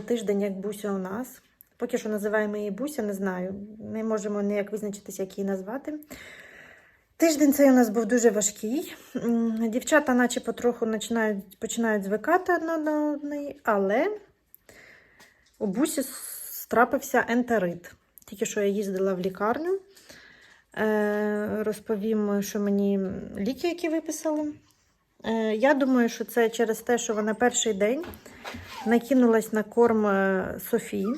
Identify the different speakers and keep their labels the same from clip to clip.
Speaker 1: вже тиждень, як Буся у нас. Поки що називаємо її Буся, не знаю. Не можемо ніяк визначитися, як її назвати. Тиждень цей у нас був дуже важкий. Дівчата, наче потроху починають, починають звикати одна до одної, але у Бусі страпився ентерит. Тільки що я їздила в лікарню. Е, розповім, що мені ліки, які виписали. Е, Я думаю, що це через те, що вона перший день накинулась на корм е, Софії.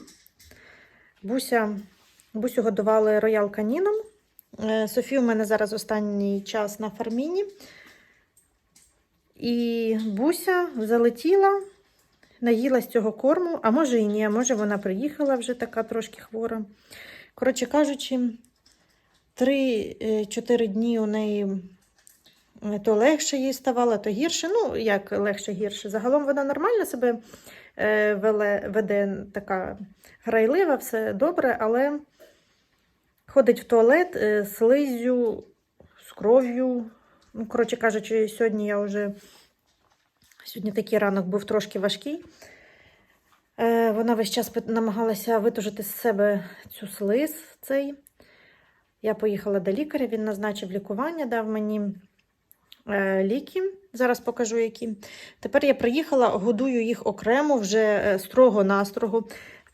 Speaker 1: Буся, Бусю годували роял каніном. Е, Софія у мене зараз останній час на фарміні. І Буся залетіла, наїлась цього корму, а може і ні, а може вона приїхала вже така трошки хвора. Коротше кажучи, 3-4 дні у неї то легше їй ставало, то гірше. Ну, як легше гірше. Загалом вона нормально себе е, веде така грайлива, все добре, але ходить в туалет е, слизю, з кров'ю. Ну, коротше кажучи, сьогодні я вже сьогодні такий ранок був трошки важкий. Е, Вона весь час намагалася витужити з себе цю слиз цей. Я поїхала до лікаря, він назначив лікування, дав мені е, ліки. Зараз покажу які. Тепер я приїхала, годую їх окремо, вже е, строго-настрого.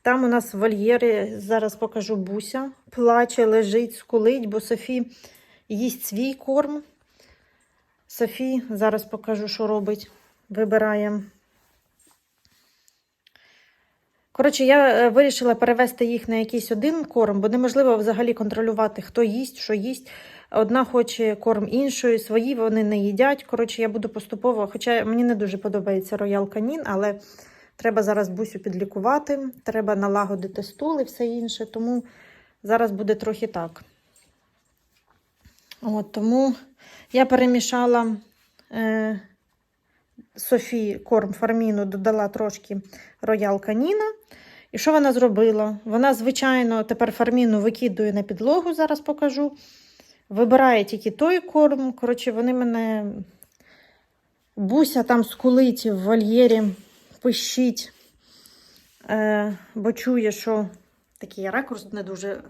Speaker 1: Там у нас вольєри, зараз покажу Буся, плаче, лежить, скулить, бо Софі їсть свій корм. Софі, зараз покажу, що робить. Вибирає. Коротше, я е, вирішила перевести їх на якийсь один корм, бо неможливо взагалі контролювати, хто їсть, що їсть. Одна хоче корм іншої, свої вони не їдять. Коротше, я буду поступово, хоча мені не дуже подобається роял канін, але треба зараз бусю підлікувати, треба налагодити стул і все інше. Тому зараз буде трохи так. От, тому я перемішала е, Софії корм фарміну, додала трошки роял каніна. І що вона зробила? Вона, звичайно, тепер фарміну викидує на підлогу, зараз покажу. Вибирає тільки той корм. Коротше, вони мене буся там скулить в вольєрі, пищить, е, бо чує, що такий ракурс не дуже.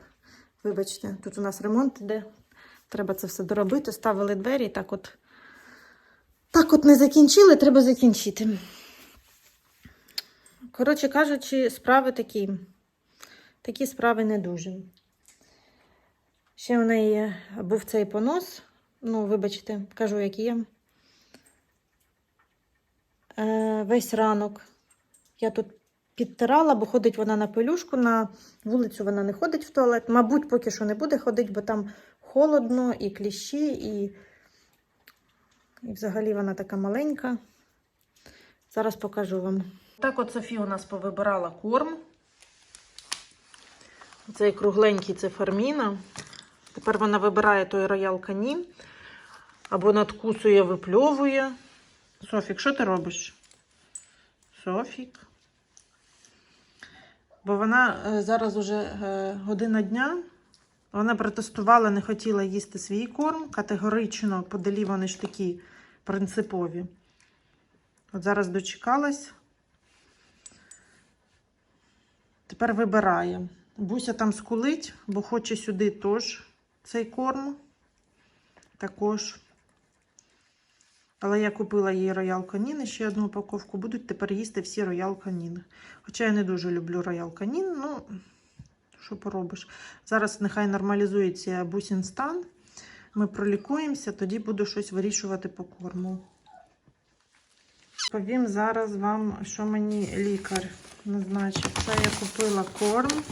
Speaker 1: Вибачте, тут у нас ремонт іде. Треба це все доробити. Ставили двері і так от. Так от не закінчили, треба закінчити. Коротше кажучи, справи такі. Такі справи не дуже. Ще в неї був цей понос. Ну, вибачте, кажу, як є. Е, весь ранок я тут підтирала, бо ходить вона на пелюшку, на вулицю вона не ходить в туалет. Мабуть, поки що не буде ходити, бо там холодно, і кліщі, і, і взагалі вона така маленька. Зараз покажу вам. Так от Софія у нас повибирала корм. Цей кругленький це фарміна. Тепер вона вибирає той роял канін. Або надкусує, випльовує. Софік, що ти робиш? Софік. Бо вона е, зараз уже е, година дня. Вона протестувала, не хотіла їсти свій корм. Категорично подалі вони ж такі принципові. От зараз дочекалась. Тепер вибирає. Буся там скулить, бо хоче сюди теж цей корм. Також. Але я купила їй роял канін, ще одну упаковку. Будуть тепер їсти всі роял каніни. Хоча я не дуже люблю роял канін, ну, що поробиш. Зараз нехай нормалізується бусін стан. Ми пролікуємося, тоді буду щось вирішувати по корму. Повім зараз вам, що мені лікар назначив. Це я купила корм.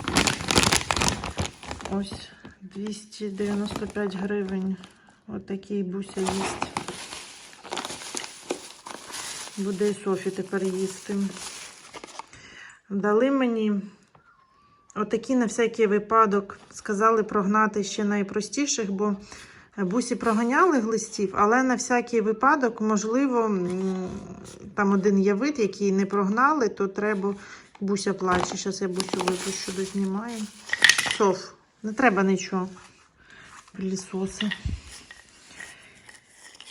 Speaker 1: Ось 295 гривень. Отакий буся їсть. Буде і Софі тепер їсти. Дали мені отакі на всякий випадок. Сказали прогнати ще найпростіших, бо бусі проганяли глистів, але на всякий випадок, можливо, там один є вид, який не прогнали, то треба буся плаче. Зараз я бусю випущу, дознімаю. Соф, не треба нічого. Пилісоси.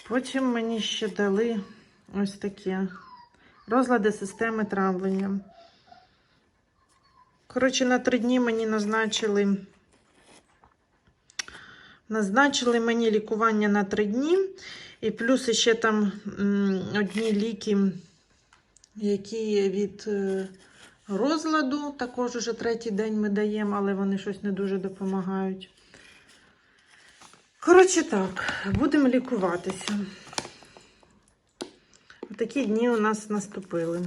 Speaker 1: Потім мені ще дали ось таке розлади системи травлення. Коротше, на три дні мені назначили. Назначили мені лікування на три дні. І плюс ще там одні ліки, які від е, розладу. Також уже третій день ми даємо, але вони щось не дуже допомагають. Коротше так, будемо лікуватися. Такі дні у нас наступили.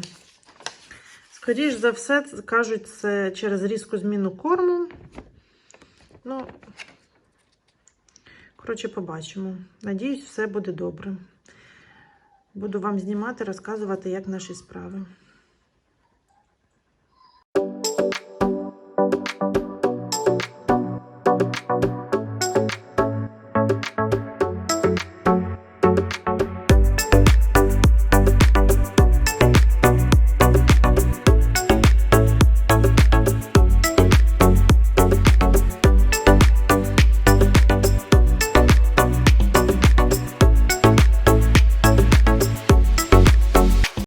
Speaker 1: Скоріш за все, кажуть, це через різку зміну корму. Ну, коротше, побачимо. Надіюсь, все буде добре. Буду вам знімати, розказувати, як наші справи.